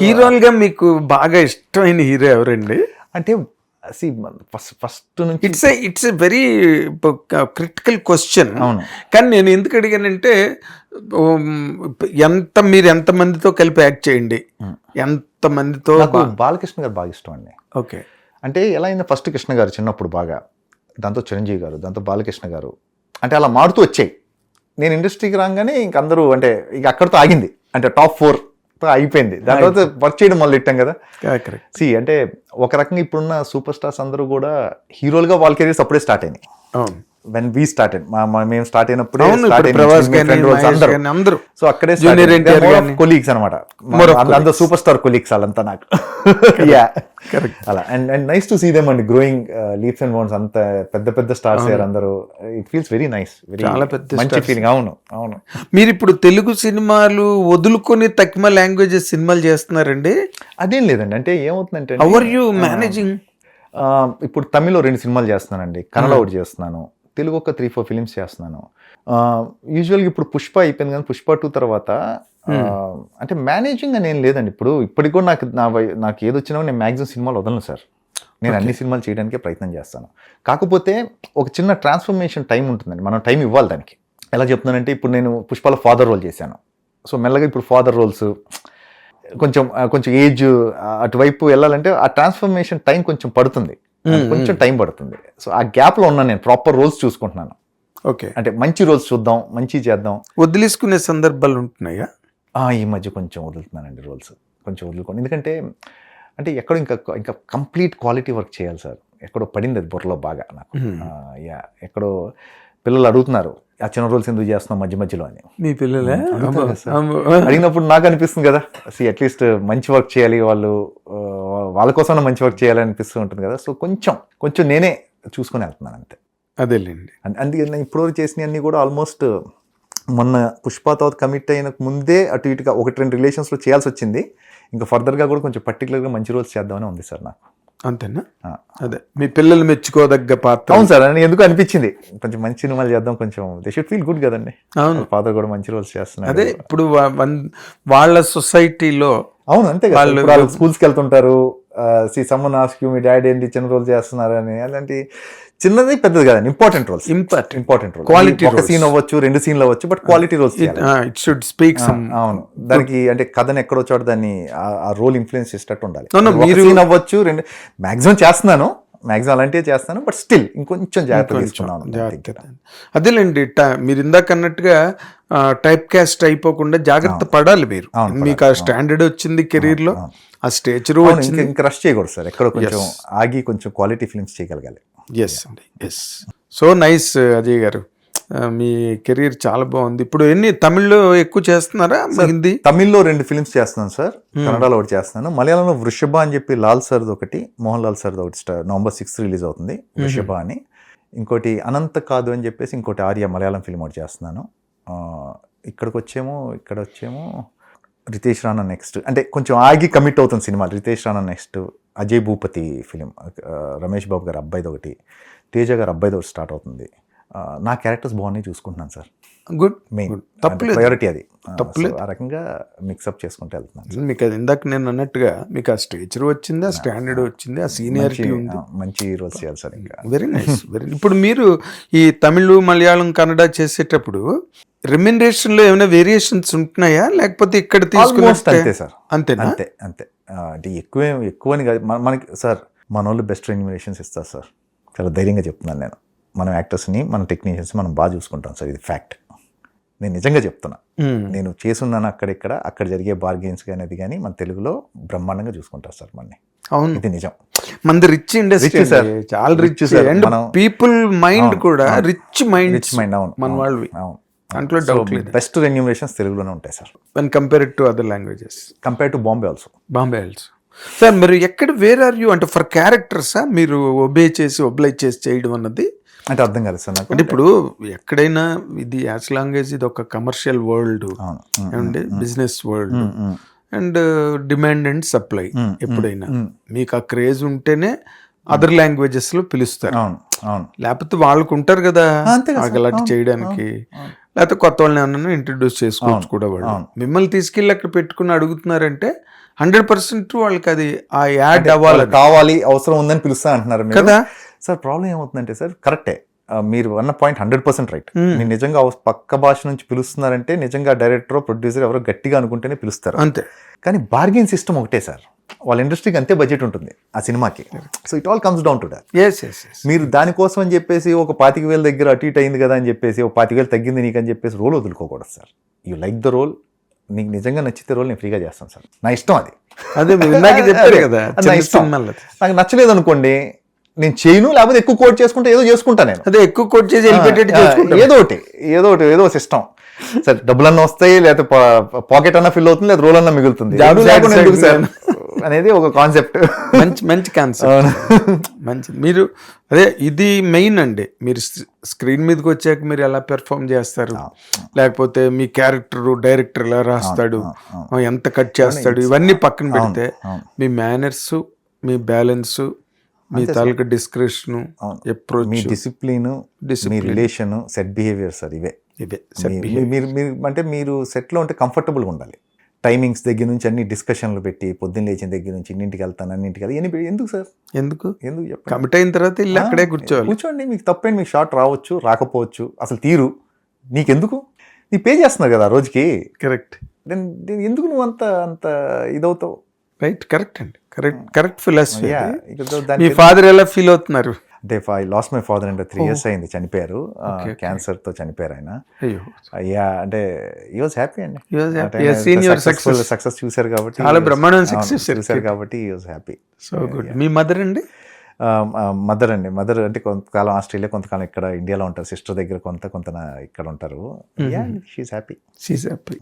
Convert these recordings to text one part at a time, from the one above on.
హీరోలుగా మీకు బాగా ఇష్టమైన హీరో ఎవరండి? అంటే సి ఫస్ట్ ఫస్ట్ నుంచి it's it's a very critical question అవును. కానీ నేను ఎందుకు అడిగానంటే ఎంత మీరు ఎంత మందితో కలిపి యాక్ట్ చేయండి? Hmm. ఎంత మందితో నాకు బాలకృష్ణ గారు బాగా ఇష్టం అండి. ఓకే. అంటే ఎలా అయింది ఫస్ట్ కృష్ణ గారు చిన్నప్పుడు బాగా? దాంతో చిరంజీవి గారు దాంతో బాలకృష్ణ గారు. అంటే అలా మారుతూ వచ్చాయి. నేను ఇండస్ట్రీకి రాగానే ఇంక అందరూ అంటే ఇక అక్కడితో ఆగింది. అంటే టాప్ ఫోర్ అయిపోయింది. దాని తర్వాత వర్క్ చేయడం మొదలు పెట్టాం కదా. సి అంటే ఒక రకంగా ఇప్పుడున్న సూపర్ స్టార్స్ అందరూ కూడా హీరోలుగా వాళ్ళ కెరీర్స్ అప్పుడే స్టార్ట్ అయినాయి. వెన్ వీ స్టార్ట్ మేము స్టార్ట్ అయినప్పుడే అందరూ. సో అక్కడే. కొలీగ్స్ అనమాట అందరూ సూపర్ స్టార్ కొలీగ్స్ వాళ్ళంతా నాకు. యా అలా. And and nice to see them అండి గ్రోయింగ్ లీప్స్ అండ్ బౌన్స్ అంత పెద్ద పెద్ద స్టార్స్ అయ్యారు అందరూ. It feels very nice very చాలా పెద్ద మంచి. ఫీలింగ్ అవును అవును. మీరు ఇప్పుడు తెలుగు సినిమాలు వదులుకొని తక్కువ లాంగ్వేజెస్ సినిమాలు చేస్తున్నారండి? అదేం లేదండి. అంటే ఏమవుతుందంటే ఆర్ యూ మేనేజింగ్ ఇప్పుడు తమిళ్ళో రెండు సినిమాలు చేస్తున్నానండి. కన్నడ ఒకటి చేస్తున్నాను. తెలుగు ఒక త్రీ ఫోర్ ఫిలిమ్స్ చేస్తున్నాను. యూజువల్గా ఇప్పుడు పుష్ప అయిపోయింది కానీ పుష్ప టూ తర్వాత ఆ, అంటే మేనేజింగ్ అని ఏం లేదండి. ఇప్పుడు ఇప్పటికి కూడా నాకు నా వై- నాకు ఏది వచ్చినా నేను మ్యాక్సిమం సినిమాలు వదలను సార్. నేను అన్ని సినిమాలు చేయడానికే ప్రయత్నం చేస్తాను. కాకపోతే ఒక చిన్న ట్రాన్స్ఫర్మేషన్ టైం ఉంటుందండి. మనం టైం ఇవ్వాలి దానికి. ఎలా చెప్తున్నానంటే ఇప్పుడు నేను పుష్పలో ఫాదర్ రోల్ చేశాను. సో మెల్లగా ఇప్పుడు ఫాదర్ రోల్స్ కొంచెం కొంచెం ఏజ్ అటువైపు వెళ్ళాలంటే ఆ ట్రాన్స్ఫర్మేషన్ టైం కొంచెం పడుతుంది. కొంచెం టైం పడుతుంది. సో ఆ గ్యాప్లో ఉన్నాను నేను ప్రాపర్ రోల్స్ చూసుకుంటున్నాను. ఓకే. అంటే మంచి రోల్స్ చూద్దాం మంచి చేద్దాం. వదిలేసుకునే సందర్భాలు ఉంటున్నాయా? ఈ మధ్య కొంచెం వదులుతున్నానండి రోల్స్. కొంచెం వదులుకోండి ఎందుకంటే అంటే ఎక్కడో ఇంకా ఇంకా కంప్లీట్ క్వాలిటీ వర్క్ చేయాలి సార్. ఎక్కడో పడింది అది బుర్రలో బాగా నాకు. యా ఎక్కడో పిల్లలు అడుగుతున్నారు ఆ చిన్న రోల్స్ ఎందుకు చేస్తున్నాం మధ్య మధ్యలో అని. మీ పిల్లలే. అడిగినప్పుడు నాకు అనిపిస్తుంది కదా సి అట్లీస్ట్ మంచి వర్క్ చేయాలి వాళ్ళు వాళ్ళ కోసం మంచి వర్క్ చేయాలి అనిపిస్తూ ఉంటుంది కదా. సో కొంచెం కొంచెం నేనే చూసుకొని వెళ్తున్నాను అంతే. అదేలేండి. అందుకే నేను ఇప్పటివరకు చేసినవి అన్నీ కూడా ఆల్మోస్ట్ మొన్న పుష్ప తర్వాత కమిట్ అయిన ముందే అటు ఇటుగా ఒకటి రెండు రిలేషన్స్లో చేయాల్సి వచ్చింది. ఇంకా ఫర్దర్గా కూడా కొంచెం పర్టికులర్గా మంచి రోల్స్ చేద్దామని ఉంది సార్ నాకు. అంతేనా. అదే. మీ పిల్లలు మెచ్చుకోదగ్గ పాత్ర. అవును సార్ అని ఎందుకు అనిపించింది? కొంచెం మంచి సినిమాలు చేద్దాం కొంచెం దే షుడ్ ఫీల్ గుడ్ కదండి. అవును. ఫాదర్ కూడా మంచి రోల్స్ చేస్తున్నారు అదే ఇప్పుడు వాళ్ళ సొసైటీలో అవును అంతే ఇప్పుడు వాళ్ళు స్కూల్స్కి వెళ్తుంటారు. సి సమ్మన్ ఆస్క్ యూ మీ డాడీ ఏంటి? చిన్న రోల్ చేస్తున్నారు అని అలాంటి చిన్నది పెద్దది కదండి important roles important important role Quality ఒక. సీన్ అవ్వచ్చు రెండు సీన్లు అవ్వచ్చు but quality roles it should speak అవును. దానికి అంటే కథను ఎక్కడో చోట దాన్ని ఆ- రోల్ ఇన్ఫ్లుయెన్స్ చేసేటట్టు ఉండాలి. మీరు- సీన్ అవ్వచ్చు రెండు మాక్సిమం చేస్తున్నాను మాక్సిమం అలాంటివి చేస్తాను బట్ స్టిల్ ఇంకొంచెం జాగ్రత్త తీసుకున్నాను అదేలేండి మీరు ఇందాక అన్నట్టుగా టైప్ కాస్ట్ అయిపోకుండా జాగ్రత్త పడాలి మీరు. మీకు ఆ స్టాండర్డ్ వచ్చింది కెరీర్లో ఆ స్టేచర్ ఇంకా రష్ చేయకూడదు సార్. ఎక్కడో కొంచెం ఆగి కొంచెం క్వాలిటీ ఫిల్మ్స్ చేయగలగాలి. ఎస్ అండి. Yes so nice Ajay garu. మీ కెరీర్ చాలా బాగుంది. ఇప్పుడు ఎన్ని తమిళ్ళో ఎక్కువ చేస్తున్నారా? హిందీ? తమిళ్ళో రెండు ఫిల్మ్స్ చేస్తున్నాను సార్. కన్నడలో ఒకటి చేస్తున్నాను. మలయాళంలో వృషభ అని చెప్పి లాల్ సర్ది ఒకటి మోహన్ లాల్ సర్ది ఒకటి స్టార్ నవంబర్ సిక్స్త్ రిలీజ్ అవుతుంది వృషభ అని. ఇంకోటి అనంత కాదు అని చెప్పేసి ఇంకోటి ఆర్య మలయాళం ఫిల్మ్ ఒకటి చేస్తున్నాను. ఇక్కడికి వచ్చేమో ఇక్కడ వచ్చేమో రితేష్ రాణా నెక్స్ట్. అంటే కొంచెం ఆగి కమిట్ అవుతుంది cinema. Ritesh Rana next. Ajay Bhupathi film. Ramesh Babu garu అబ్బాయిది ఒకటి తేజ గారు అబ్బాయిది ఒకటి స్టార్ట్ అవుతుంది. నా క్యారెక్టర్స్ బాగున్నాయి చూసుకుంటున్నాను సార్. గుడ్ మెయిన్ తప్పలేదు. ప్రయారిటీ అది. తప్పలేదు. ఆ రకంగా మిక్సప్ చేసుకుంటూ వెళ్తున్నాను మీకు అది ఇందాక నేను అన్నట్టుగా మీకు ఆ స్టేచర్ వచ్చింది ఆ స్టాండర్డ్ వచ్చింది ఆ సీనియారిటీ మంచి- ఉంది. మంచి రోల్స్ చేయాలి సార్ ఇంకా. వెరీ నైస్ వెరీ ఇప్పుడు మీరు ఈ తమిళ్ మలయాళం కన్నడ చేసేటప్పుడు రెమ్యునరేషన్లో ఏమైనా వేరియేషన్స్ ఉంటున్నాయా? లేకపోతే ఇక్కడ అంతే సార్. అంతే అంతే. ఆ, అంటే ఎక్కువ ఎక్కువని కాదు. మన- మనకి సార్ మన వాళ్ళు బెస్ట్ రెన్యుమినేషన్స్ ఇస్తారు సార్. చాలా ధైర్యంగా చెప్తున్నాను నేను. మనం యాక్టర్స్ని మన టెక్నీషియన్స్ మనం బాగా చూసుకుంటాం సార్ ఇది ఫ్యాక్ట్. నేను నిజంగా చెప్తున్నా. నేను చేసున్నాను అక్కడిక్కడ అక్కడ జరిగే బార్గెన్స్ కానీ అది కానీ మన తెలుగులో బ్రహ్మాండంగా చూసుకుంటారు సార్ మనని. అవును. ఇది నిజం. మంది రిచ్ ఇండస్ట్రీ sir. చాలా రిచ్ sir. అండ్ మనం- పీపుల్ మైండ్ కూడా. రిచ్ మైండ్ రిచ్ మైండ్ అవును మన వాళ్ళవి. అవును దాంట్లో డౌట్ లేదు. బెస్ట్ రెన్యూమరేషన్స్ తెలుగులోనే ఉంటాయి sir. When compare to other languages compare to Bombay also Bombay also sir మీరు ఎక్కడ వేర్ ఆర్ యూ అంటే ఫర్ క్యారెక్టర్సా మీరు ఒబే చేసి ఒబ్లైజ్ చేసి చేయడం అన్నది అంటే అర్థం కాదు సార్ నాకు. అంటే ఇప్పుడు ఎక్కడైనా ఇది యాజ్ లాంగ్ ఏజ్ ఇది ఒక కమర్షియల్ వరల్డ్ ఏమండి business world and demand and supply ఎప్పుడైనా. మీకు ఆ క్రేజ్ ఉంటేనే అదర్ లాంగ్వేజెస్లో పిలుస్తారు. అవును అవును. లేకపోతే వాళ్ళకు ఉంటారు కదా. అలాంటి చేయడానికి. లేకపోతే కొత్త వాళ్ళని ఏమన్నా ఇంట్రడ్యూస్ చేసుకోవచ్చు కూడా వాళ్ళు. మిమ్మల్ని తీసుకెళ్ళి అక్కడ పెట్టుకుని అడుగుతున్నారంటే హండ్రెడ్ పర్సెంట్ వాళ్ళకి అది ఆ యాడ్ అంటే అవ్వాలి కావాలి అవసరం ఉందని పిలుస్తా అంటున్నారు కదా? సార్ ప్రాబ్లం ఏమవుతుందంటే సార్ కరెక్టే. మీరు అన్న పాయింట్ హండ్రెడ్ పర్సెంట్ రైట్. మీరు నిజంగా పక్క భాష నుంచి పిలుస్తున్నారంటే నిజంగా డైరెక్టర్ ప్రొడ్యూసర్ ఎవరో గట్టిగా అనుకుంటేనే పిలుస్తారు. అంతే. కానీ బార్గెన్ సిస్టమ్ ఒకటే సార్. వాళ్ళ ఇండస్ట్రీకి అంతే బడ్జెట్ ఉంటుంది ఆ సినిమాకి. So it all comes down to that yes yes yes మీరు దానికోసం అని చెప్పేసి ఒక పాతిక వేల దగ్గర అటు ఇటు అయింది కదా అని చెప్పేసి ఒక పాతిక వేలు తగ్గింది నీకు అని చెప్పేసి role వదులుకోకూడదు sir. You like the role నీకు నిజంగా నచ్చితే రోల్ నేను ఫ్రీగా చేస్తాను సార్. నా ఇష్టం అది. అదే చెప్పారు కదా. నాకు నచ్చలేదు అనుకోండి నేను చేయను లేకపోతే ఎక్కువ కోట్ చేసుకుంటే ఏదో చేసుకుంటా నేను. అదే ఎక్కువ కోట్ చేసి వెళ్ళిపెట్టేట్టు ఏదో ఒకటి ఏదో ఒకటి ఏదో సిస్టమ్ సరే డబ్బులన్నా వస్తాయి లేకపోతే పాకెట్ అన్నా ఫిల్ అవుతుంది లేదా రోల్ అన్నా మిగులుతుంది. అనేది ఒక కాన్సెప్ట్ మంచి మంచి కాన్సెప్ట్ మంచి మీరు అదే ఇది మెయిన్ అండి. మీరు స్క్రీన్ మీదకి వచ్చాక మీరు ఎలా పెర్ఫామ్ చేస్తారు? లేకపోతే మీ క్యారెక్టర్ డైరెక్టర్ ఎలా రాస్తాడు? ఎంత కట్ చేస్తాడు? ఇవన్నీ పక్కన పెడితే. మీ మేనర్స్ మీ బ్యాలెన్స్ మీ తాలూకా డిస్క్రిప్షన్ అవును. మీ డిసిప్లిన్ మీ. రిలేషన్ సెట్ బిహేవియర్ సార్ ఇవే. ఇవే మీరు మీరు అంటే మీరు సెట్లో ఉంటే కంఫర్టబుల్గా ఉండాలి. టైమింగ్స్ దగ్గర నుంచి అన్ని డిస్కషన్లు పెట్టి పొద్దున్న లేచిన దగ్గర నుంచి ఇన్నింటికి వెళ్తాను అన్నింటికి వెళ్తాను ఎందుకు సార్? ఎందుకు? ఎందుకు కమిట్ అయిన తర్వాత ఇల్లు అక్కడే కూర్చోవాలి. కూర్చోండి మీకు తప్పేంటి మీకు షార్ట్ రావచ్చు రాకపోవచ్చు అసలు తీరు. నీకెందుకు? నీ పే చేస్తున్నారు కదా రోజుకి. కరెక్ట్ ఎందుకు నువ్వు అంత అంత ఇదవుతావు? రైట్ కరెక్ట్ అండి. కరెక్ట్ కరెక్ట్ ఫిలాసఫీ మీ ఫాదర్ ఎలా ఫీల్ అవుతున్నారు? అంటే ఐ లాస్ట్ మై ఫాదర్ అంటే త్రీ ఇయర్స్ అయింది చనిపోయారు. Okay, okay. క్యాన్సర్తో చనిపోయారు ఆయన. అయ్యో. అంటే ఈ వాజ్ హ్యాపీ అండి. Success. సక్సెస్ చూశారు కాబట్టి చాలా అవును, success చూశారు. కాబట్టి he was happy so good me mother అండి? మదర్ అండి. మదర్ అంటే కొంతకాలం ఆస్ట్రేలియా కొంతకాలం ఇక్కడ ఇండియాలో ఉంటారు. సిస్టర్ దగ్గర కొంత కొంత ఇక్కడ ఉంటారు. She's happy she's happy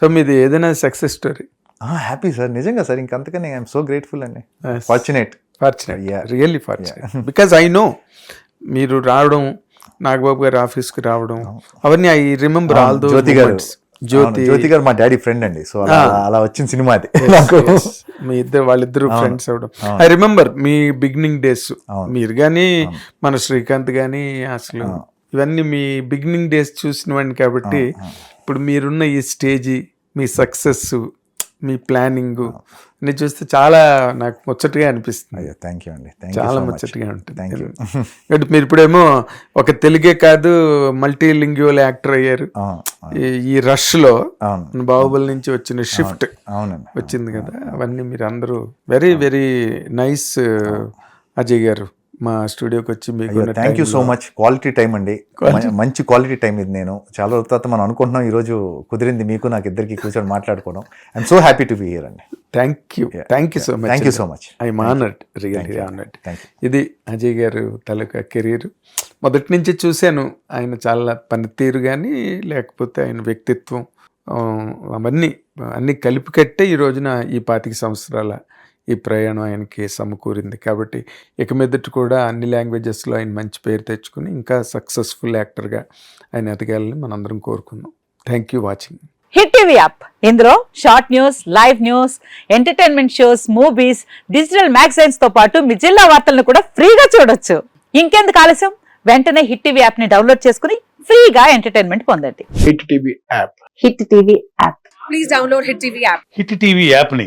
so మీది ఏదైనా సక్సెస్ స్టోరీ హ్యాపీ సార్ నిజంగా సార్ ఇంకంతకనే ఐఎమ్ సో గ్రేట్ఫుల్ అండి. Fortunate fortunate. Really fortunate because I know మీరు రావడం నాగబాబు గారి ఆఫీస్కి రావడం అవన్నీ I remember all those Jyothi garu. Jyothi. Jyothi garu మా డాడీ ఫ్రెండ్ అండి. సో అలా Ah. వచ్చిన సినిమా అది. నాకు. మీ ఇద్దరు వాళ్ళిద్దరు ఫ్రెండ్స్ అవడం. ఐ రిమెంబర్ మీ బిగినింగ్ డేస్. మీరు కానీ మన శ్రీకాంత్ కానీ అసలు ఇవన్నీ మీ బిగినింగ్ డేస్ చూసినవండి కాబట్టి ఇప్పుడు మీరున్న ఈ స్టేజీ మీ సక్సెస్ మీ ప్లానింగ్. అన్ని చూస్తే చాలా నాకు ముచ్చటగా అనిపిస్తుంది. అయ్యో థ్యాంక్ యూ అండి. చాలా ముచ్చటగా ఉంటుంది. థ్యాంక్ యూ అంటే మీరు ఇప్పుడేమో ఒక తెలుగే కాదు మల్టీ లింగ్యువల్ యాక్టర్ అయ్యారు ఈ- ఈ రష్లో అవును. మన బాహుబలి నుంచి వచ్చిన షిఫ్ట్ వచ్చింది కదా. అవన్నీ మీరు అందరూ వెరీ వెరీ నైస్ అజయ్ గారు. మా స్టూడియోకి వచ్చి మీకు thank you so much quality time అండి. మంచి క్వాలిటీ టైం ఇది నేను. చాలా రోజుల తర్వాత మనం అనుకుంటున్నాం ఈ రోజు కుదిరింది మీకు నాకు ఇద్దరికి కూర్చొని మాట్లాడుకోవడం. I'm so happy to be here అండి. Thank you thank you so much thank you so much I honoured really you ఇది అజయ్ గారు తాలూకా కెరీర్. మొదటి నుంచి చూశాను ఆయన చాలా పనితీరు కానీ లేకపోతే ఆయన వ్యక్తిత్వం అవన్నీ అన్నీ కలిపి కట్టే ఈ రోజున ఈ పాతిక సంవత్సరాల ఈ ప్రయాణం ఆయనకి సమకూరింది. కాబట్టి ఇక మీదట కూడా అన్ని లాంగ్వేజెస్లో ఆయన మంచి పేరు తెచ్చుకుని ఇంకా సక్సెస్ఫుల్ యాక్టర్గా ఆయన ఎదగాలని మనందరం కోరుకుందాం. Thank you watching. Hit TV app. ఇందులో short news live news entertainment shows movies digital మ్యాగజైన్స్తో పాటు మీ జిల్లా వార్తలను కూడా ఫ్రీగా చూడొచ్చు. ఇంకెందుకు ఆలస్యం? వెంటనే హిట్ టీవీ యాప్ని డౌన్లోడ్ చేసుకుని ఫ్రీగా ఎంటర్టైన్మెంట్ పొందండి. Hit TV app. Hit TV app. Please download Hit TV app. Hit TV యాప్ని